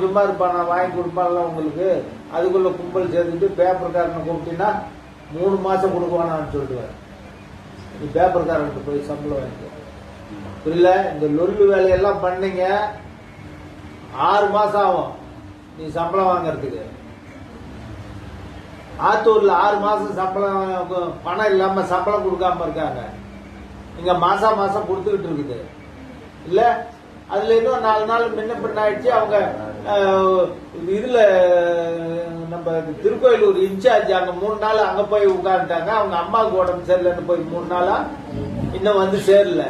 சும்மா இருப்பான் நான் வாங்கி கொடுப்பான்ல உங்களுக்கு. அதுக்குள்ள கும்பல் சேர்த்துட்டு பேப்பர்காரனை கூப்பிட்டீங்கன்னா மூணு மாசம் கொடுக்குவானான்னு சொல்லிடுவேன் நீ பேப்பர்காரன்ட்டு போய் சம்பளம் வாங்கிக்க. புரியல? இந்த லொல்லு வேலையெல்லாம் பண்ணீங்க. ஆறு மாசம் ஆகும். நீ சம்பளம் வாங்கறதுக்கு. ஆத்தூர்ல ஆறு மாசம் சம்பளம் பணம் இல்லாம சம்பளம் கொடுக்காம இருக்காங்க. இங்க மாசம் மாசம் கொடுத்துக்கிட்டு இருக்குது. இல்ல? அதுல இன்னும் நாலு நாள் முன்ன பின்னாயிடுச்சு அவங்க இதுல நம்ம திருக்கோயிலூர் இன்சார்ஜ் அங்க மூணு நாள் அங்க போய் உட்காந்துட்டாங்க அவங்க அம்மாவுக்கு உடம்பு சரியில்லைன்னு போய் மூணு நாளா இன்னும் வந்து சேரல.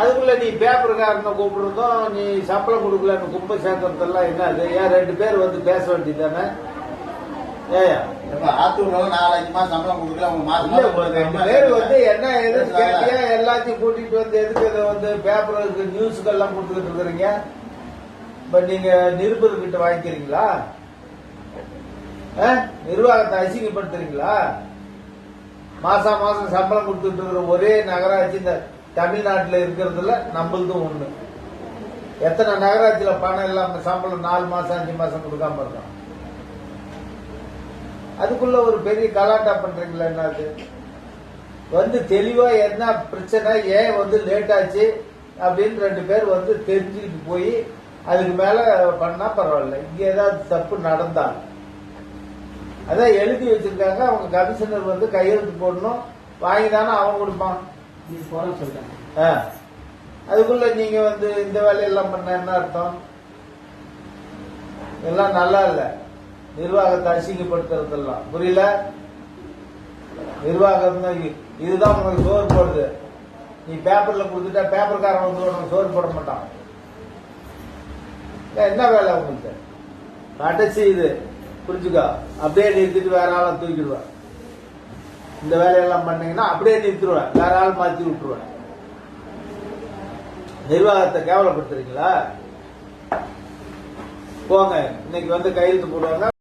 அதுக்குள்ள நீ பேப்பர்காரனை கூப்பிடுறதும் நீ சம்பளம் கொடுக்கலன்னு குப்பை சேர்க்கறதெல்லாம் என்ன அது? ஏன் ரெண்டு பேர் வந்து பேச வேண்டியதானே ஏயா ஆத்தூர்ல நாலு அஞ்சு மாசம் சம்பளம் கொடுக்கல அவங்க மாசம் பேர் வந்து என்ன எதுன்னு கேட்டியா? எல்லாத்தையும் கூட்டிட்டு வந்து எதுக்கு வந்து பேப்பருக்கு நியூஸுக்கு எல்லாம் கொடுத்துக்கிட்டு இருக்கிறீங்க? இப்ப நீங்க நிருபர்கிட்ட வாங்கிக்கிறீங்களா? ஆ? நிர்வாகத்தை அசிங்கப்படுத்துறீங்களா? மாசா மாசம் சம்பளம் கொடுத்துட்டு இருக்கிற ஒரே நகராட்சி இந்த தமிழ்நாட்டில் இருக்கிறதுல நம்மளதும் ஒண்ணு. எத்தனை நகராட்சியில பணம் இல்லாம சம்பளம் நாலு மாசம் அஞ்சு மாசம் கொடுக்காம இருக்கான்? அதுக்குள்ள ஒரு பெரிய கலாட்டா பண்றீங்களா என்னது வந்து தெளிவா என்ன பிரச்சனை ஏன் வந்து லேட் ஆச்சு அப்படின்னு ரெண்டு பேர் வந்து தெரிஞ்சுக்கிட்டு போய் அதுக்கு மேல பண்ணா பரவாயில்ல. இங்க ஏதாவது தப்பு நடந்தா அதான் எழுதி வச்சிருக்காங்க. அவங்க கமிஷனர் வந்து கையெழுத்து போடணும். வாங்கி தானே அவன் கொடுப்பான் நீ போறேன்னு சொல்லிட்டாங்க. அதுக்குள்ள நீங்க வந்து இந்த வேலையெல்லாம் பண்ண என்ன அர்த்தம்? எல்லாம் நல்லா இல்ல. நிர்வாகத்தை அசிங்கப்படுத்துறதெல்லாம். புரியல? நிர்வாகம் இதுதான் உனக்கு சோறு போடுது. நீ பேப்பர்ல கொடுத்துட்டா பேப்பர்காரன் வந்து உனக்கு சோறு போட மாட்டான். என்ன வேலை உங்களுக்கு கடைசி இது. புரிஞ்சுக்கோ? அப்படியே நிறுத்திட்டு வேற ஆளை தூக்கிடுவேன். இந்த வேலையெல்லாம் பண்ணீங்கன்னா அப்படியே நிறுத்திடுவேன். வேற ஆள் மாத்தி விட்டுருவேன். நிர்வாகத்தை கேவலப்படுத்துறீங்களா? போங்க. இன்னைக்கு வந்து கையெழுத்து போடுவாங்க.